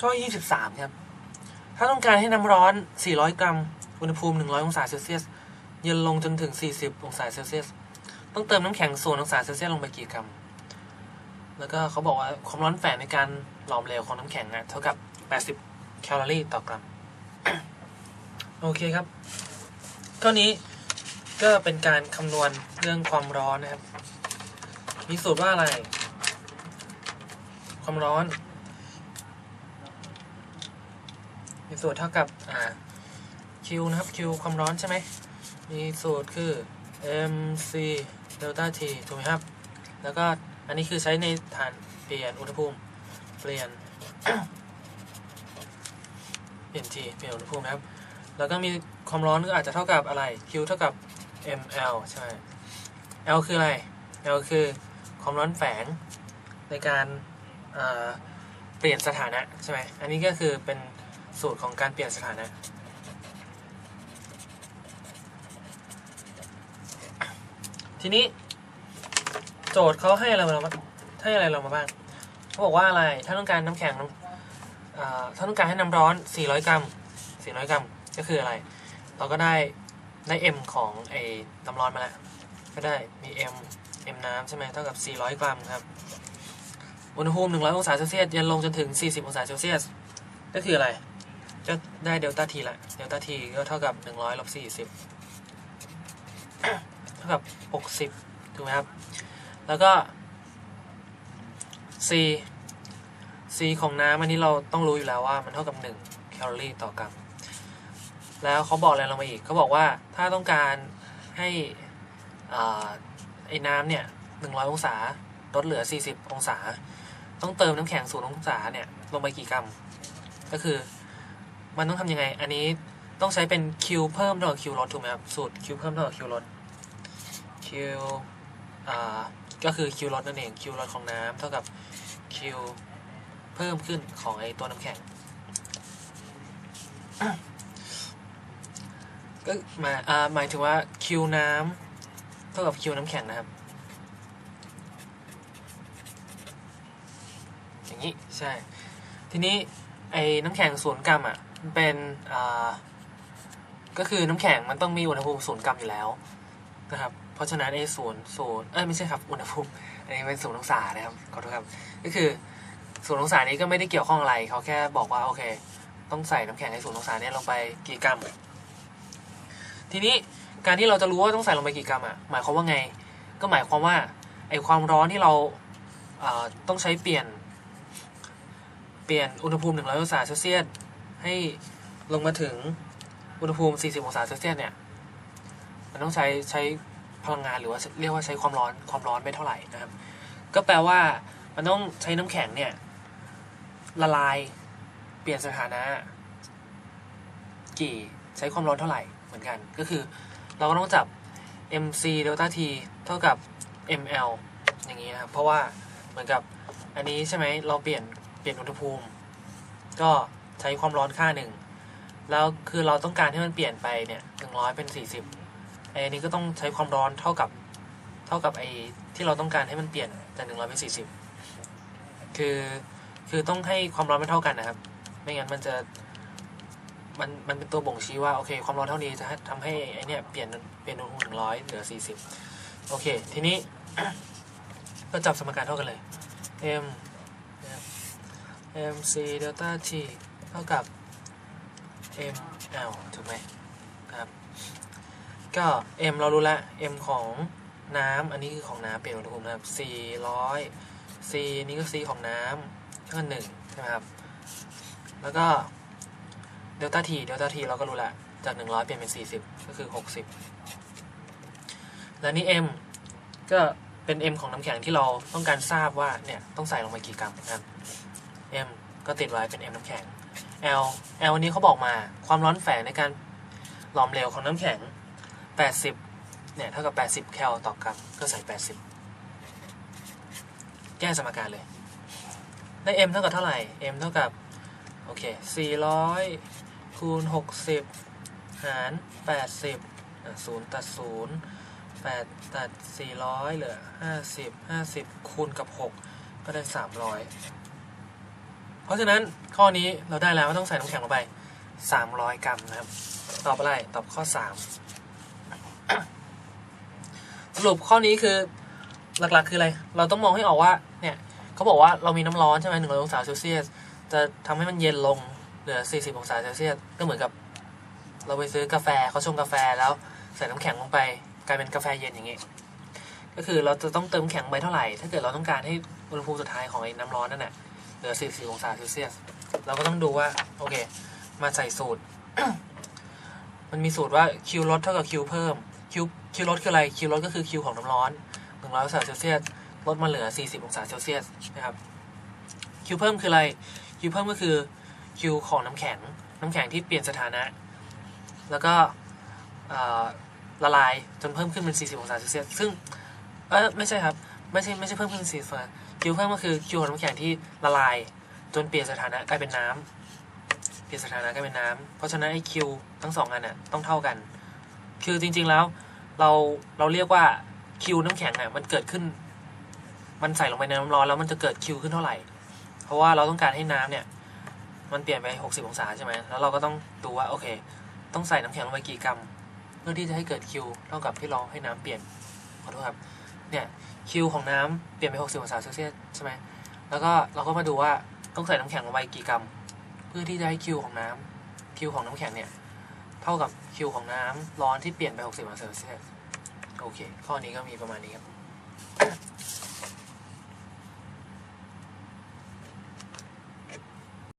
ข้อ23ครับ ถ้าต้องการให้น้ำร้อน400กรัม อุณหภูมิ100องศาเซลเซียส เย็นลงจนถึง40องศาเซลเซียส ต้องเติมน้ำแข็ง0องศาเซลเซียสลงไปกี่กรัม แล้วก็เขาบอกว่าความร้อนแฝงในการหลอมเหลวของน้ำแข็งนะเท่ากับ80แคลอรี่ต่อกรัม โอเคครับข้อนี้ก็เป็นการคำนวณเรื่องความร้อนนะครับ มีสูตรว่าอะไร ความร้อน มีสูตรเท่ากับอ่า Q นะครับ Q ความร้อนใช่ไหม มีสูตรคือ mc delta t ถูกไหมครับ แล้วก็อันนี้คือใช้ในฐานเปลี่ยนอุณหภูมิ เปลี่ยน เปลี่ยน t เปลี่ยนอุณหภูมินะครับ แล้วก็มีความร้อนก็อาจจะเท่ากับอะไร Q เท่ากับ ml ใช่ L คืออะไร L คือความร้อนแฝงในการเปลี่ยนสถานะใช่ไหม อันนี้ก็คือเป็น สูตรของการเปลี่ยนสถานะ ทีนี้ โจทย์เขาให้อะไรเราบ้างให้อะไรเรามาบ้างเขาบอกว่าอะไร ถ้าต้องการน้ำแข็งถ้าต้องการให้น้ำร้อน 400 กรัม 400 กรัม ก็คืออะไร เราก็ได้ได้ M ของไอ้น้ำร้อนมาแล้ว ก็ได้มี M M น้ำใช่ไหมเท่ากับ 400 กรัมครับ อุณหภูมิ 100 องศาเซลเซียสเย็นลงจนถึง 40 องศาเซลเซียส ก็คืออะไร ก็ได้เดลต้าทีละเดลต้าทีก็เท่ากับ 100ลบ40 เท่ากับ 60 ถูกไหมครับ แล้วก็ C C ของน้ำอันนี้เราต้องรู้อยู่แล้วว่ามันเท่ากับ 1 แคลอรี่ต่อกรัม แล้วเขาบอกอะไรเรามาอีกเขาบอกว่าถ้าต้องการให้อไอ้น้ำเนี่ย 100 องศา ลดเหลือ 40 องศา ต้องเติมน้ำแข็ง 0 องศาเนี่ย ลงไปกี่กรัม ก็คือ มันต้องทำยังไง อันนี้ต้องใช้เป็น Q เพิ่มเท่ากับ Q ลดถูกไหมครับ สูตร Q เพิ่มเท่ากับ Q ลด Q อ่า ก็คือ Q ลดนั่นเอง Q ลดของน้ำเท่ากับ Q เพิ่มขึ้นของไอตัวน้ำแข็ง ก็หมายอ่าหมายถึงว่า Q น้ำเท่ากับ Q น้ำแข็งนะครับ อย่างนี้ ใช่ ทีนี้ไอ้น้ำแข็งศูนย์กรัมอะ มันเป็นอ่าก็คือน้ำแข็งมันต้องมีอุณหภูมิศูนย์กรัมอยู่แล้วนะครับ เพราะฉะนั้นไอ้ศูนย์ศูนย์เอ้ยไม่ใช่ครับอุณหภูมิอันนี้เป็นศูนย์องศานะครับขอโทษครับ ก็คือศูนย์องศานี้ก็ไม่ได้เกี่ยวข้องอะไรเขาแค่บอกว่าโอเค ต้องใส่น้ำแข็งในศูนย์องศาเนี่ยลงไปกี่กรัม ทีนี้การที่เราจะรู้ว่าต้องใส่ลงไปกี่กรัมอะหมายความว่าไง ก็หมายความว่าไอ้ความร้อนที่เราอ่าต้องใช้เปลี่ยน เปลี่ยนอุณหภูมิ100องศาเซลเซียส ให้ลงมาถึงอุณหภูมิ 40 องศาเซลเซียสเนี่ย มันต้องใช้ใช้พลังงานหรือว่าเรียกว่าใช้ความร้อนความร้อนไม่เท่าไหร่นะครับ ก็แปลว่ามันต้องใช้น้ำแข็งเนี่ย ละลายเปลี่ยนสถานะ กี่ใช้ความร้อนเท่าไหร่เหมือนกัน ก็คือเราก็ต้องจับ mc delta t เท่ากับ ml อย่างนี้นะครับ เพราะว่าเหมือนกับอันนี้ใช่ไหมเราเปลี่ยนเปลี่ยนอุณหภูมิ ก็ ใช้ความร้อนค่าหนึ่งแล้วคือเราต้องการให้มันเปลี่ยนไปเนี่ยหนึ่งร้อยเป็นสี่สิบไอ้นี้ก็ต้องใช้ความร้อนเท่ากับเท่ากับไอ้ที่เราต้องการให้มันเปลี่ยนจากหนึ่งร้อยเป็นสี่สิบคือคือต้องให้ความร้อนไมันเท่ากันนะครับ ไม่งั้นมันจะมันมันเป็นตัวบ่งชี้ว่าโอเค ความร้อนเท่านี้จะทำให้ไอเนี่ยเปลี่ยนเปลี่ยนอุณหภูมิหนึ่งร้อยเหลือสี่สิบโอเค ทีนี้ก็จับสมการเท่ากันเลย m m c delta t เท่ากับ m l ถูกไหมครับ ก็ m เรารู้ล้ว m ของน้ำอันนี้คือของน้ำเปลี่ยนอุณหภูมินะครับ 400 c นี่ก็ c ของน้ำเท่ากับหนึ่งใช่ไหมครับ แล้วก็เดลต้าทีเดลต้าทีเราก็รู้ล้วจาก 100 เปลี่ยนเป็น 40 ก็คือ 60 แล้วนี่ m ก็เป็น m ของน้ำแข็งที่เราต้องการทราบว่าเนี่ยต้องใส่ลงไปกี่กรัมนะครับ m ก็ติดไว้เป็น m น้ำแข็ง l l อันนี้เขาบอกมาความร้อนแฝงในการหลอมเหลวของน้ำแข็ง 80 เนี่ยเท่ากับ 80 แคลต่อกรัมก็ใส่ 80 แก้สมการเลย ได้ m เท่ากับเท่าไหร่ m เท่ากับ โอเค 400 คูณ 60 หาร 80อะ0ตัด 0 8 ตัด 400 เหลือ 50 50 คูณกับ 6 ก็ได้ 300 เพราะฉะนั้นข้อนี้เราได้แล้วว่าต้องใส่น้ำแข็งลงไป 300 กรัมนะครับ ตอบอะไร ตอบข้อ 3 สรุปข้อนี้คือหลักๆ คืออะไร เราต้องมองให้ออกว่า เนี่ยเขาบอกว่าเรามีน้ำร้อนใช่ไหมหนึ่งร้อยองศาเซลเซียส จะทำให้มันเย็นลงเหลือ 40 องศาเซลเซียส ก็เหมือนกับ เราไปซื้อกาแฟเขาชงกาแฟแล้วใส่น้ำแข็งลงไป กลายเป็นกาแฟเย็นอย่างงี้ ก็คือเราจะต้องเติมแข็งไปเท่าไหร่ ถ้าเกิดเราต้องการให้อุณหภูมิสุดท้ายของไอ้น้ำร้อนนั่นน่ะ เหลือ 44 องศาเซลเซียส เราก็ต้องดูว่า โอเค มาใส่สูตร มันมีสูตรว่า Q ลดเท่ากับ Q เพิ่ม Q Q ลดคืออะไร Q ลดก็คือ Q ของน้ำร้อน 100 องศาเซลเซียส ลดมาเหลือ 40 องศาเซลเซียสนะครับ Q เพิ่มคืออะไร Q เพิ่มก็คือ Q ของน้ำแข็ง น้ำแข็งที่เปลี่ยนสถานะ แล้วก็ละลายจนเพิ่มขึ้นเป็น 40 องศาเซลเซียส ซึ่ง เออไม่ใช่ครับ ไม่ใช่ไม่ใช่เพิ่มขึ้นเป็น40องศา คิวเพิ่มก็คือคิวของน้ำแข็งที่ละลาย จนเปลี่ยนสถานะกลายเป็นน้ำเปลี่ยนสถานะกลายเป็นน้ำเพราะฉะนั้นไอคิวทั้งสองอันน่ะต้องเท่ากัน คือจริง ๆแล้วเราเราเรียกว่าคิวน้ำแข็งอะมันเกิดขึ้น มันใส่ลงไปในน้ำร้อนแล้วมันจะเกิดคิวขึ้นเท่าไหร่ เพราะว่าเราต้องการให้น้ำเนี่ย มันเปลี่ยนไป 60 องศาใช่ไหมแล้วเราก็ต้องดูว่าโอเค ต้องใส่น้ำแข็งลงไปกี่กรัม เพื่อที่จะให้เกิดคิวเท่ากับที่เราให้น้ำเปลี่ยนขอโทษครับ เนี่ยคิวของน้ำเปลี่ยนไป 60องศาเซลเซียสใช่ไหมแล้วก็เราก็มาดูว่าต้องใส่น้ำแข็งลงไปกี่กรัม เพื่อที่จะให้คิวของน้ำคิวของน้ำแข็งเนี่ยเท่ากับคิวของน้ำร้อนที่เปลี่ยนไป 60องศาเซลเซียสโอเค ข้อนี้ก็มีประมาณนี้ครับ